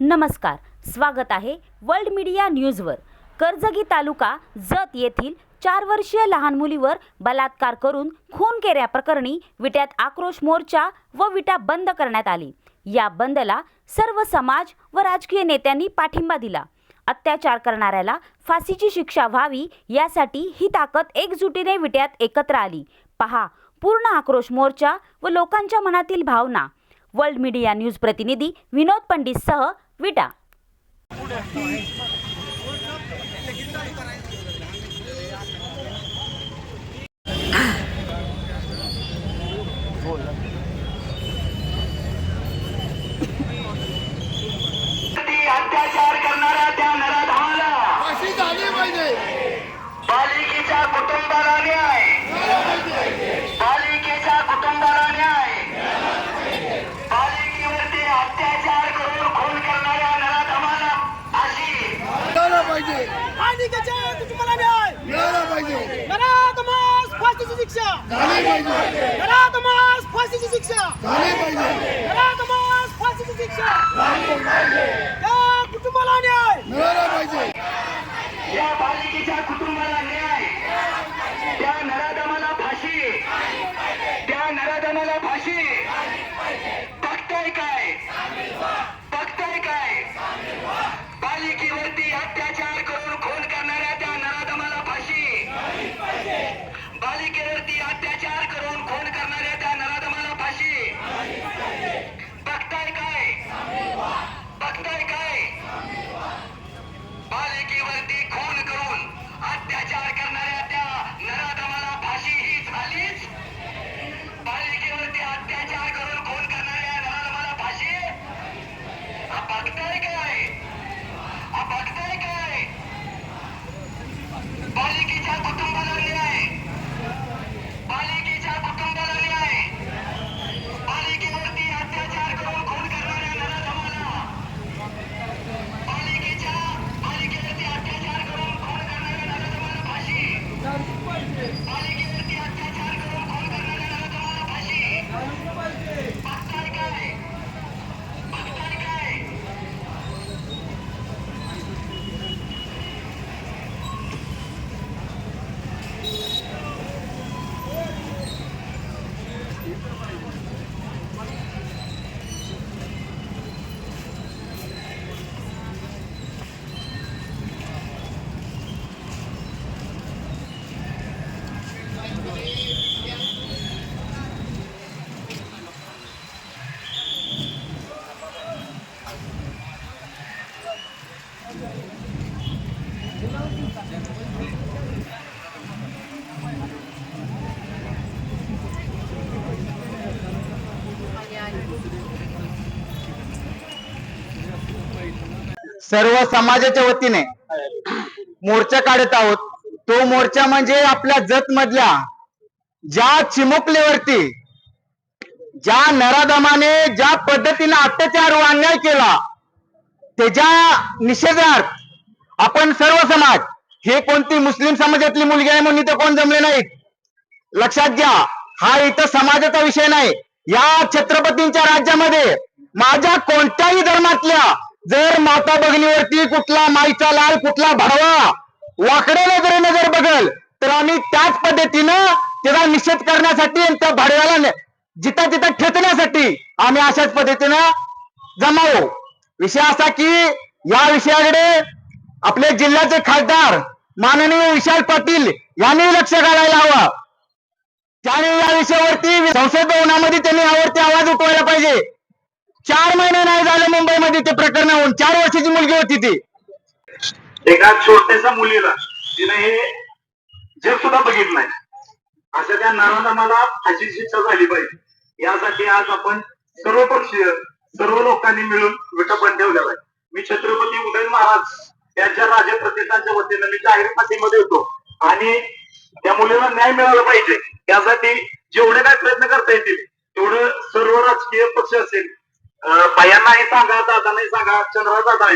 नमस्कार स्वागत आहे वर्ल्ड मीडिया न्यूजवर. कर्जगी तालुका जत येथील चार वर्षीय लहान मुलीवर बलात्कार करून खून केल्याप्रकरणी विट्यात आक्रोश मोर्चा व विटा बंद करण्यात आली. या बंदला सर्व समाज व राजकीय नेत्यांनी पाठिंबा दिला. अत्याचार करणाऱ्याला फाशीची शिक्षा व्हावी यासाठी ही ताकद एकजुटीने विट्यात एकत्र आली. पहा पूर्ण आक्रोश मोर्चा व लोकांच्या मनातील भावना. वर्ल्ड मीडिया न्यूज प्रतिनिधी विनोद पंडितसह विटा शिक्षा. नराधमास फाशीची शिक्षा. नराधमास फाशीची शिक्षा. सर्व समाजाच्या वतीने. मोर्चा काढत आहोत. तो मोर्चा म्हणजे आपल्या जत मधल्या ज्या चिमुकलीवरती ज्या नराधमाने ज्या पद्धतीने अत्याचार व अन्याय केला त्याच्या निषेधार्थ आपण सर्व समाज हे कोणती मुस्लिम समाजातली मुलगी आहे म्हणून इथं कोण जमले नाहीत? लक्षात घ्या हा इथं समाजाचा विषय नाही. या छत्रपतींच्या राज्यामध्ये माझ्या कोणत्याही धर्मातल्या जर माता भगिनीवरती कुठला माईचा लाल कुठला भडवा वाकड्या नजरेने जर बघल तर आम्ही त्याच पद्धतीनं त्याचा निषेध करण्यासाठी आणि त्या भाडव्याला जिथं जिथं तिथं ठेचण्यासाठी आम्ही अशाच पद्धतीनं जमावू. विषय असा की या विषयाकडे आपले जिल्ह्याचे खासदार माननीय विशाल पाटील यांनी लक्ष घालायला हवं. त्याने या विषयावरती संसद भवनामध्ये त्यांनी यावरती आवाज उठवायला पाहिजे. चार महिने नाही झाले मुंबईमध्ये ते प्रकरण होऊन. चार वर्षाची मुलगी होती ती. एका छोट्याशा मुलीला तिने हे जग सुद्धा बघित नाही अशा त्या नराधमाला फाशी शिक्षा झाली पाहिजे. यासाठी आज आपण सर्व पक्षीय सर्व लोकांनी मिळून विटापण ठेवलेला आहे. मी छत्रपती उदय महाराज यांच्या राजप्रतिष्ठानच्या वतीनं मी जाहीर पाठीमध्ये होतो आणि त्या मुलीला न्याय मिळाला पाहिजे. यासाठी जेवढे काय प्रयत्न करता येतील तेवढं सर्व राजकीय पक्ष असेल बायांनाही सांगा दादांनाही सांगा चंद्रा दादा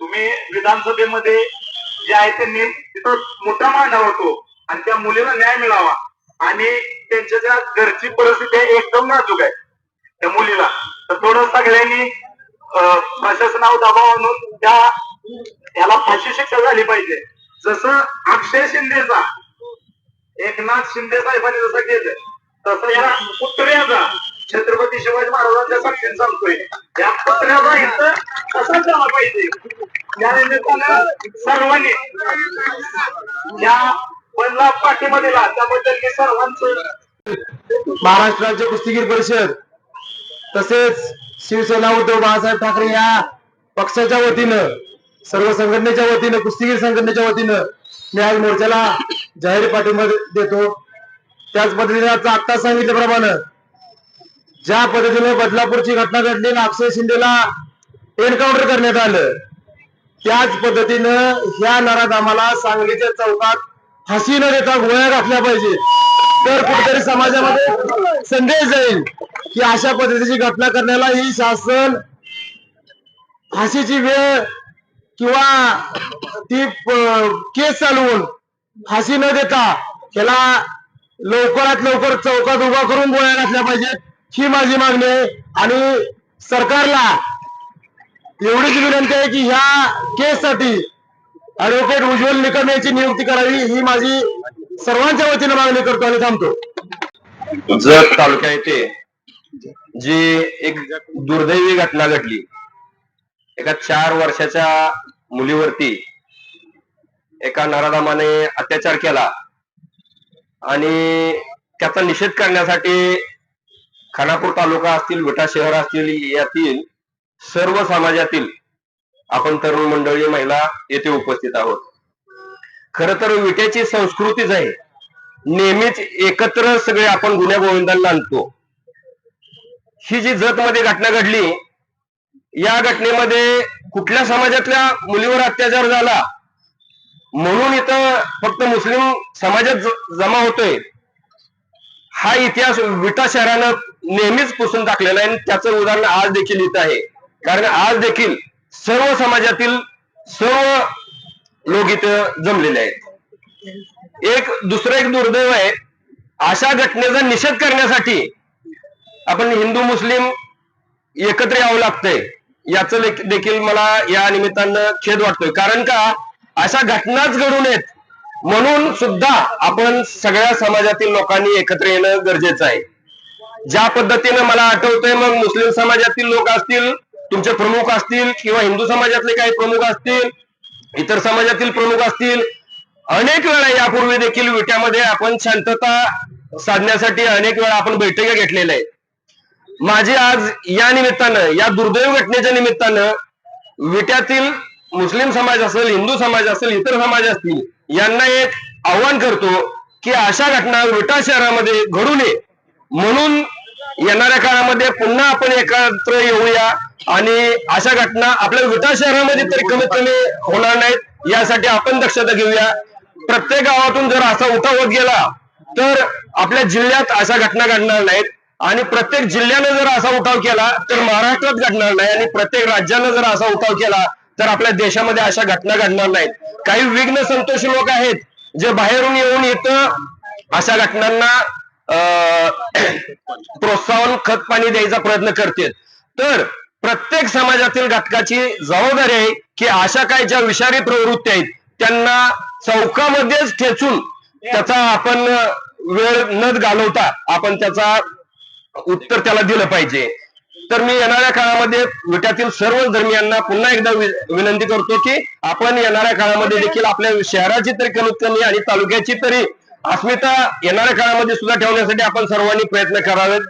तुम्ही विधानसभेमध्ये जे आहे त्यांनी तिथं मोठा मांडा होतो आणि त्या मुलीला न्याय मिळावा. आणि त्यांच्या ज्या घरची परिस्थिती आहे एकदम नाजूक आहे त्या मुलीला. तर थोडं सगळ्यांनी प्रशासनावर दबाव आणून त्या त्याला फाशी शिक्षा झाली पाहिजे. जसं अक्षय शिंदेचा एकनाथ शिंदे साहेबांनी जसं केलं तसं या पुत्र्याचा छत्रपती शिवाजी महाराजांच्या साक्षीने सांगतोय या पत्राचा इथं तसाच झाला पाहिजे? या निमित्तानं सर्वांनी या बदला पाठीमध्ये दिला त्याबद्दल मी सर्वांचं महाराष्ट्र राज्य कुस्तीगीर परिषद तसेच शिवसेना उद्धव बाळासाहेब ठाकरे या पक्षाच्या वतीनं सर्व संघटनेच्या वतीनं कुस्तीगीर संघटनेच्या वतीनं मी आज मोर्चाला जाहीर पाठिंबा देतो. त्याच पद्धतीने आता सांगितल्याप्रमाणे ज्या पद्धतीने बदलापूरची घटना घडली आणि अक्षय शिंदेला एन्काउंटर करण्यात आलं त्याच पद्धतीनं ह्या नराधामाला सांगलीच्या चौकात फाशी न देता गोळ्या घातल्या पाहिजे. तर कुठेतरी समाजामध्ये संदेश जाईल की अशा पद्धतीची घटना करण्याला ही शासन फाशीची वेळ किंवा ती केस चालवून फाशी न देता त्याला लवकरात लवकर चौकात उभा करून गोळ्या घातल्या पाहिजेत. ही माझी मागणी आहे. आणि सरकारला एवढीच विनंती आहे की ह्या केससाठी ऍडव्होकेट उज्ज्वल निकम यांची नियुक्ती करावी ही माझी सर्वांच्या वतीनं मागणी करतो आणि थांबतो. जत तालुक्या येथे जी एक दुर्दैवी घटना घडली एका चार वर्षाच्या मुलीवरती एका नराधामाने अत्याचार केला आणि त्याचा निषेध करण्यासाठी खानापूर तालुका असतील विटा शहर असतील यातील सर्व समाजातील आपण तरुण मंडळी महिला येथे उपस्थित आहोत. खर तर विट्याची संस्कृतीच आहे. नेहमीच एकत्र सगळे आपण गुन्ह्या गोविंदांना आणतो. ही जी जतमध्ये घटना घडली या घटनेमध्ये कुठल्या समाजातल्या मुलीवर अत्याचार झाला? म्हणून इथं फक्त मुस्लिम समाजात जमा होतोय. हा इतिहास विटा शहरानं नेहमीच पुसून टाकलेला आहे आणि त्याचं उदाहरण आज देखील इथं आहे. कारण आज देखील सर्व समाजातील सर्व लोक इथं जमलेले आहेत. एक दुसरं एक दुर्दैव आहे अशा घटनेचा निषेध करण्यासाठी आपण हिंदू मुस्लिम एकत्र यावं लागतंय. याचं देखील मला या निमित्तानं खेद वाटतोय. कारण का? अशा घटनाच घडू नयेत. म्हणून सुद्धा आपण सगळ्या समाजातील लोकांनी एकत्र येणं गरजेचं आहे. ज्या पद्धतीनं मला आठवतंय मग मुस्लिम समाजातील लोक असतील तुमचे प्रमुख असतील किंवा हिंदू समाजातले काही प्रमुख असतील इतर समाजातील प्रमुख असतील अनेक वेळा यापूर्वी देखील विट्यामध्ये आपण शांतता साधण्यासाठी अनेक वेळा आपण बैठका घेतलेल्या आहेत. माझी आज या निमित्तानं या दुर्दैव घटनेच्या निमित्तानं विट्यातील मुस्लिम समाज असेल हिंदू समाज असेल इतर समाज असतील यांना एक आव्हान करतो की अशा घटना विटा शहरामध्ये घडू नये. म्हणून येणाऱ्या काळामध्ये पुन्हा आपण एकत्र येऊया. आणि अशा घटना आपल्या विटा शहरामध्ये तरी कमीत कमी होणार नाहीत यासाठी आपण दक्षता घेऊया. प्रत्येक गावातून जर असा उठाव होत गेला तर आपल्या जिल्ह्यात अशा घटना घडणार नाहीत. आणि प्रत्येक जिल्ह्यानं जर असा उठाव केला तर महाराष्ट्रात घडणार नाही. आणि प्रत्येक राज्यानं जर असा उठाव केला तर आपल्या देशामध्ये अशा घटना घडणार नाहीत. काही विघ्न संतोषी लोक आहेत जे बाहेरून येऊन इथं अशा घटनांना प्रोत्साहन खत पाणी द्यायचा प्रयत्न करते तर प्रत्येक समाजातील घटकाची जबाबदारी आहे की अशा काही ज्या विषारी प्रवृत्ती आहेत त्यांना चौकामध्येच ठेचून त्याचा आपण वेळ न घालवता आपण त्याचा उत्तर त्याला दिलं पाहिजे. तर मी येणाऱ्या काळामध्ये विट्यातील सर्व धर्मियांना पुन्हा एकदा विनंती करतो की आपण येणाऱ्या काळामध्ये देखील आपल्या शहराची तरी कमीत कमी आणि तालुक्याची तरी अस्मिता येणाऱ्या काळामध्ये सुद्धा ठेवण्यासाठी आपण सर्वांनी प्रयत्न करावेत.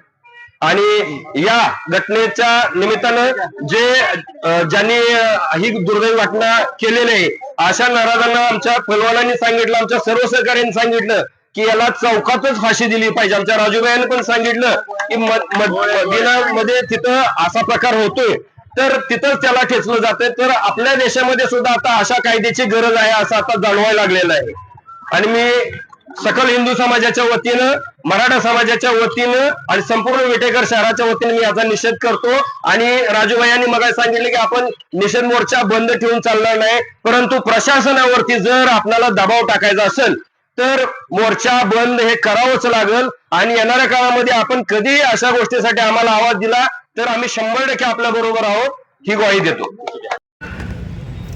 आणि या घटनेच्या निमित्तानं जे ज्यांनी ही दुर्दैवी घटना केलेली आहे अशा नाराजांना आमच्या पलवानांनी सांगितलं आमच्या सर्व सहकार्यांनी सांगितलं की याला चौकातच फाशी दिली पाहिजे. आमच्या राजूबाईने पण सांगितलं की मदिनामध्ये तिथं असा प्रकार होतोय. तर तिथंच त्याला ठेचलं जातंय. तर आपल्या देशामध्ये सुद्धा आता अशा कायद्याची गरज आहे असं आता जाणवायला लागलेलं आहे. आणि मी सकल हिंदू समाजाच्या वतीनं मराठा समाजाच्या वतीनं आणि संपूर्ण विटेकर शहराच्या वतीने मी याचा निषेध करतो. आणि राजूभाई यांनी मग सांगितलं की आपण निषेध मोर्चा बंद ठेवून चालणार नाही परंतु प्रशासनावरती जर आपल्याला दबाव टाकायचा असेल तर मोर्चा बंद हे करावंच लागल. आणि येणाऱ्या काळामध्ये आपण कधीही अशा गोष्टीसाठी आम्हाला आवाज दिला तर आम्ही शंभर टक्के आपल्या बरोबर आहोत ही ग्वाही देतो.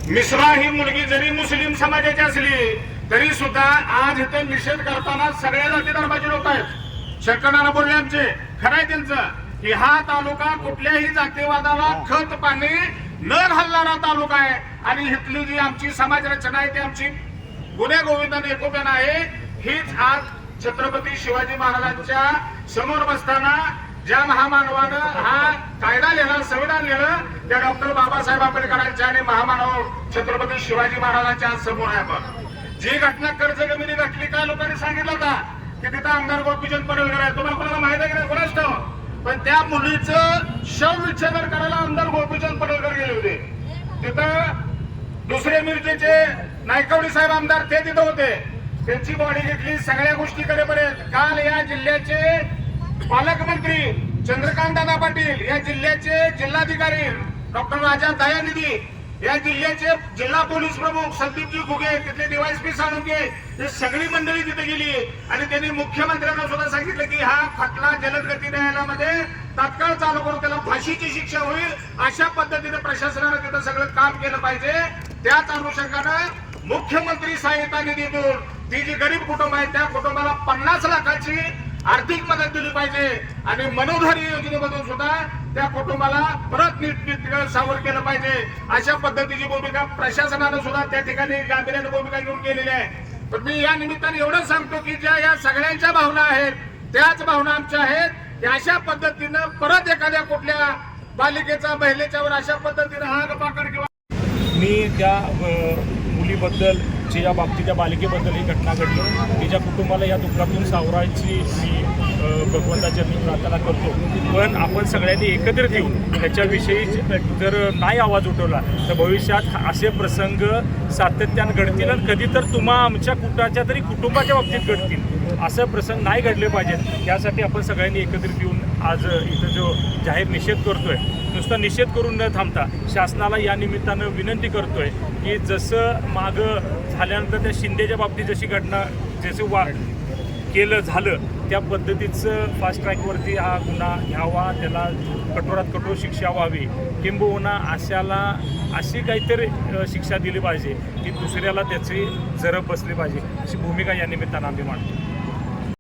मिश्रा ही मुलगी जरी मुस्लिम समाजाची असली तरी सुद्धा आज इथे निषेध करताना सगळ्या जाती धर्माचे लोक आहेत. शंकरनाना बोलले आमचे खरंय त्यांचं की हा तालुका कुठल्याही जातीवादाला खत पाणी न घालणारा तालुका आहे. आणि इथली जी आमची समाज रचना आहे ती आमची गुन्हे गोविंदाने एकोप्यान आहे. हीच आज छत्रपती शिवाजी महाराजांच्या समोर बसताना ज्या महामानवानं हा कायदा लिहिला संविधान लिहिलं त्या डॉक्टर बाबासाहेब आंबेडकरांच्या आणि महामानव छत्रपती शिवाजी महाराजांच्या आज समोर आहे आपण जी घटना कर्ज जमिनी घटली काय लोकांनी सांगितलं होता? की तिथं आमदार गोपीचंद पडळकर आहे तुम्हाला कोणाला माहिती आहे की नाही? कोणाच पण त्या मुलीचं शव विच्छेदन करायला आमदार गोपीचंद पडळकर गेले होते. तिथं दुसरे मिरजेचे नायकवडी साहेब आमदार ते तिथं होते. त्यांची बॉडी घेतली सगळ्या गोष्टी कडेपर्यंत काल या जिल्ह्याचे पालकमंत्री चंद्रकांत दादा पाटील या जिल्ह्याचे जिल्हाधिकारी डॉक्टर राजा दयानिधी या जिल्ह्याचे जिल्हा पोलीस प्रमुख संदीपजी घुगे तिथले डीवायसपी साळुंगे हे सगळी मंडळी तिथे गेली. आणि त्यांनी मुख्यमंत्र्यांना सुद्धा सांगितलं की हा खटला जलद गती न्यायालयामध्ये तात्काळ चालू करून त्याला फाशीची शिक्षा होईल. अशा पद्धतीने प्रशासनानं तिथं सगळं काम केलं पाहिजे. त्याच अनुषंगानं मुख्यमंत्री सहायता निधीतून ती जी गरीब कुटुंब आहे त्या कुटुंबाला पन्नास लाखाची आर्थिक मदत दिली पाहिजे आणि मनोधारी योजनेमधून सुद्धा त्या कुटुंबाला परत नीट सावर केलं पाहिजे. अशा पद्धतीची भूमिका प्रशासनानं सुद्धा त्या ठिकाणी गांभीर्याने भूमिका घेऊन केलेली आहे. पण मी या निमित्ताने एवढंच सांगतो की ज्या या सगळ्यांच्या भावना आहेत त्याच भावना आमच्या आहेत की अशा पद्धतीनं परत एखाद्या कुठल्या बालिकेचा महिलेच्यावर अशा पद्धतीनं हाग पाकड किंवा मी त्या मुलीबद्दल या बाबतीत त्या बालिकेबद्दल ही घटना घडली. तिच्या कुटुंबाला या दुःखातून सावरायची मी भगवंताच्या मी प्रार्थना करतो. पण आपण सगळ्यांनी एकत्रित येऊन त्याच्याविषयी जर नाही आवाज उठवला तर भविष्यात असे प्रसंग सातत्यानं घडतील आणि कधी तर तुम्हा आमच्या कुटाच्या तरी कुटुंबाच्या बाबतीत घडतील. असं प्रसंग नाही घडले पाहिजेत. यासाठी आपण सगळ्यांनी एकत्रित येऊन आज इथं जो जाहीर निषेध करतोय नुसता निषेध करून न थांबता शासनाला या निमित्तानं विनंती करतोय की जसं मागं झाल्यानंतर त्या शिंदेच्या बाबतीत जशी घटना जसे वा केलं झालं त्या पद्धतीचं फास्ट ट्रॅकवरती हा गुन्हा घ्यावा त्याला कठोरात कठोर शिक्षा व्हावी किंबहुना अशाला अशी काहीतरी शिक्षा दिली पाहिजे की दुसऱ्याला त्याची जरब बसली पाहिजे अशी भूमिका या निमित्तानं आम्ही मांडतो.